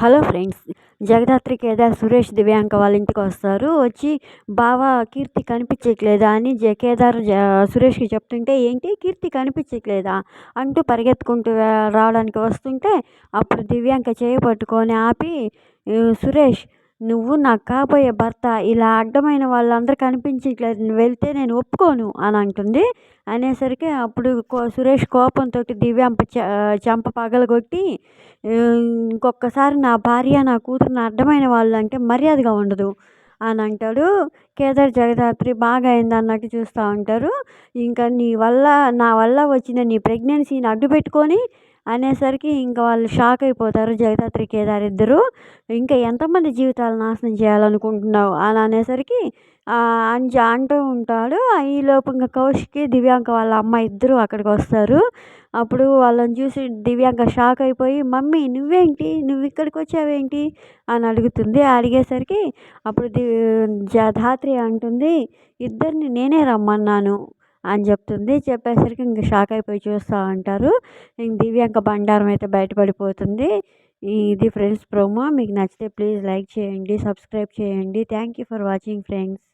Hello friends Jagadhatri Kedar Suresh Divyanka వాళ్ళ ఇంటికి వస్తారు. వచ్చి బావ కీర్తి కనిపించట్లేదా అని జ కేదార్ జ సురేష్కి చెప్తుంటే ఏంటి కీర్తి కనిపించట్లేదా? అంటూ పరిగెత్తుకుంటూ రావడానికి వస్తుంటే అప్పుడు దివ్యాంక చేయి పట్టుకొని ఆపి సురేష్ నువ్వు నాకు కాబోయే భర్త ఇలా అడ్డమైన వాళ్ళందరూ కనిపించట్లేదు నువ్వు వెళ్తే నేను ఒప్పుకోను అని అంటుంది. అనేసరికి అప్పుడు సురేష్ కోపంతో దివ్యాంప చెంప పగలగొట్టి ఇంకొకసారి నా భార్య నా కూతురు అడ్డమైన వాళ్ళు అంటే మర్యాదగా ఉండదు అని అంటాడు. కేదార్ జగదాత్రి బాగా అయింది అన్నట్టు చూస్తూ ఉంటారు ఇంకా నీ వల్ల నా వల్ల వచ్చిన నీ ప్రెగ్నెన్సీని అడ్డు పెట్టుకొని అనేసరికి ఇంకా వాళ్ళు షాక్ అయిపోతారు. జగదాత్రి కేదార్ ఇద్దరు ఇంకా ఎంతమంది జీవితాలు నాశనం చేయాలనుకుంటున్నావు? అని అనేసరికి అని అంటూ ఉంటాడు. ఈలోపు ఇంకా కౌశికి దివ్యాంక వాళ్ళ అమ్మ ఇద్దరు అక్కడికి వస్తారు. అప్పుడు వాళ్ళని చూసి దివ్యాంక షాక్ అయిపోయి మమ్మీ నువ్వేంటి? నువ్వు ఇక్కడికి వచ్చావేంటి? అని అడుగుతుంది. అడిగేసరికి అప్పుడు ది జధాత్రి అంటుంది ఇద్దరిని నేనే రమ్మన్నాను. అని చెప్తుంది. చెప్పేసరికి ఇంక షాక్ అయిపోయి చూస్తూ ఉంటారు ఇంక దివ్యాంక బండారం అయితే బయటపడిపోతుంది. ఇది ఫ్రెండ్స్ ప్రోమో. మీకు నచ్చితే ప్లీజ్ లైక్ చేయండి సబ్స్క్రైబ్ చేయండి. Thank you for watching friends.